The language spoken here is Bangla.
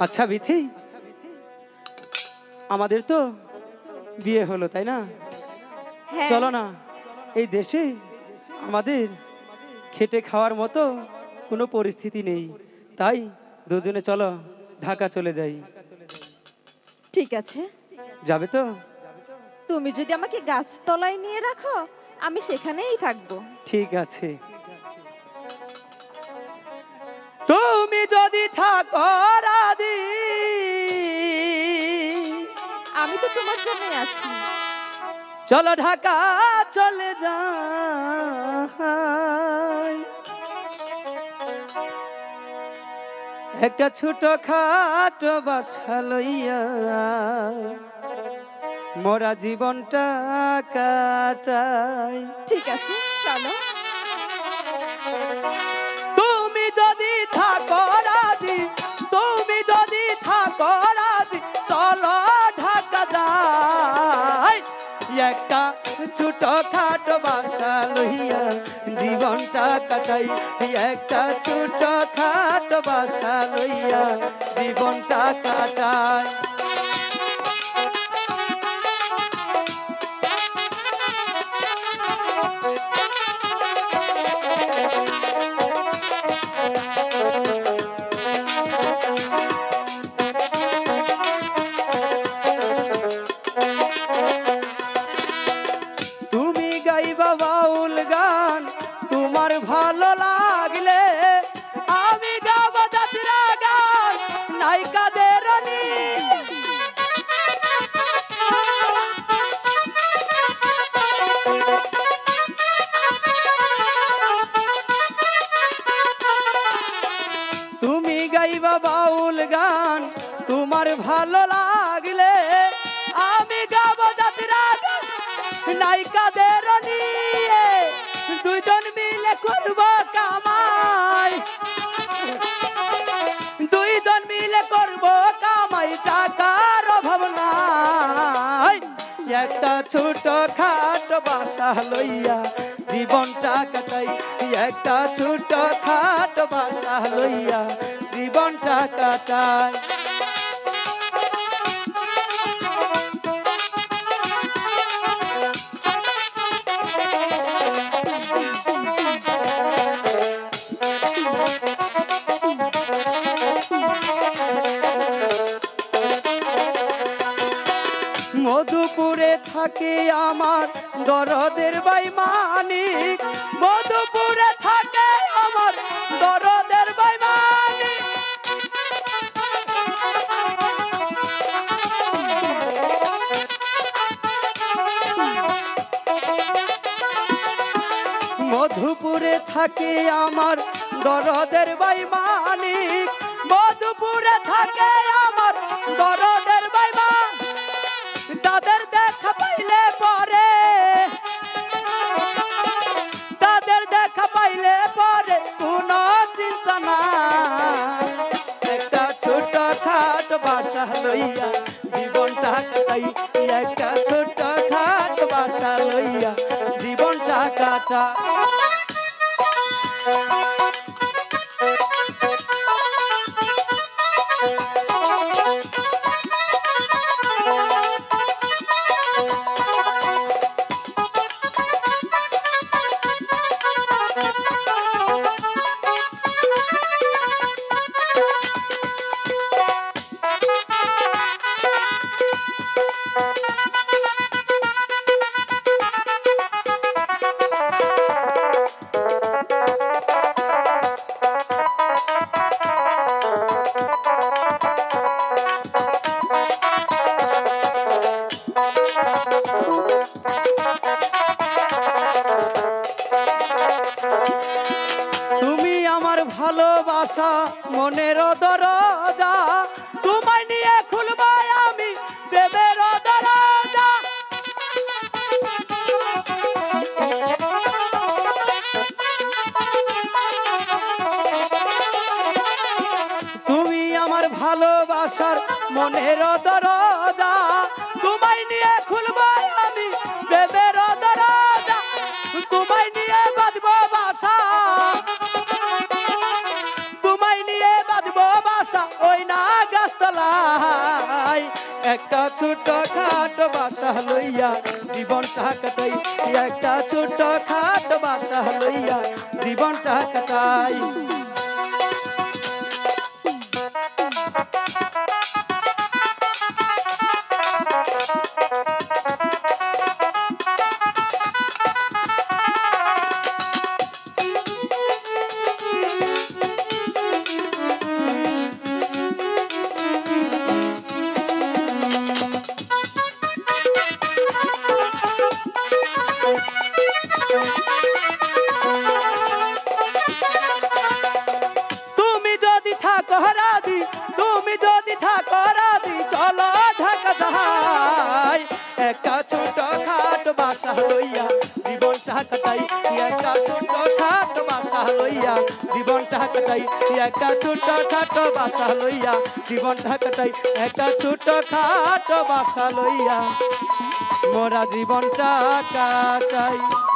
আচ্ছা বিথি আমাদের তো বিয়ে হলো তাই না? হ্যাঁ। চলো না এই দেশে আমাদের খেটে খাওয়ার মতো কোনো পরিস্থিতি নেই। তাই দুজনে চলো ঢাকা চলে যাই। ঠিক আছে। যাবে তো? তুমি যদি আমাকে গাছতলায় নিয়ে রাখো আমি সেখানেই থাকব। ঠিক আছে। তুমি যদি থাকো রাজি আমি তো তোমার জন্যই আছি। চলো ঢাকা চলে যা একটা ছোট খাট বাসা লইয়া মোরা জীবনটা কাটাই। ঠিক আছে চলো। ছোট খাটো বাসা লইয়া জীবনটা কাটাই। একটা ছোট খাটো বাসা লইয়া জীবনটা কাটাই। নায়িকাদের তুমি গাইবা বাউল গান, তোমার ভালো লাগলে আমি গাবো গান নায়িকাদের নিয়ে দুইজন মিলে করব কামাই। একটা ছোট খাট বাসা লইয়া জীবনটা কাটাই। একটা ছোট খাট বাসা লইয়া জীবনটা কাটাই। থাকে আমার দরদের বাই মানিক মধুপুরে থাকে আমার দরদের বাই মানিক মধুপুরে থাকে আমার দরদের বাই মানিক মধুপুরে থাকে আমার বাসা লইয়া জীবনটা কাটাই একটা ছোট্ট খাট বাসা লইয়া জীবনটা কাটা। তুমি আমার ভালোবাসা মনের দরজা। তোমায় নিয়ে খুলবো আমি প্রেমের দরজা। তুমি আমার ভালোবাসার মনের দরজা। তোমায় একটা ছোট খাটো বাসা লইয়া জীবনটা কাটাই একটা ছোট খাটো বাসা লইয়া জীবনটা কাটাই একটা ছোট খাট বাসা লইয়া, জীবনটা কাটাই, একটা ছোট খাট বাসা লইয়া, জীবনটা কাটাই, একটা ছোট খাট বাসা লইয়া, জীবনটা কাটাই, একটা ছোট খাট বাসা লইয়া। মোরা জীবনটা কাটাই।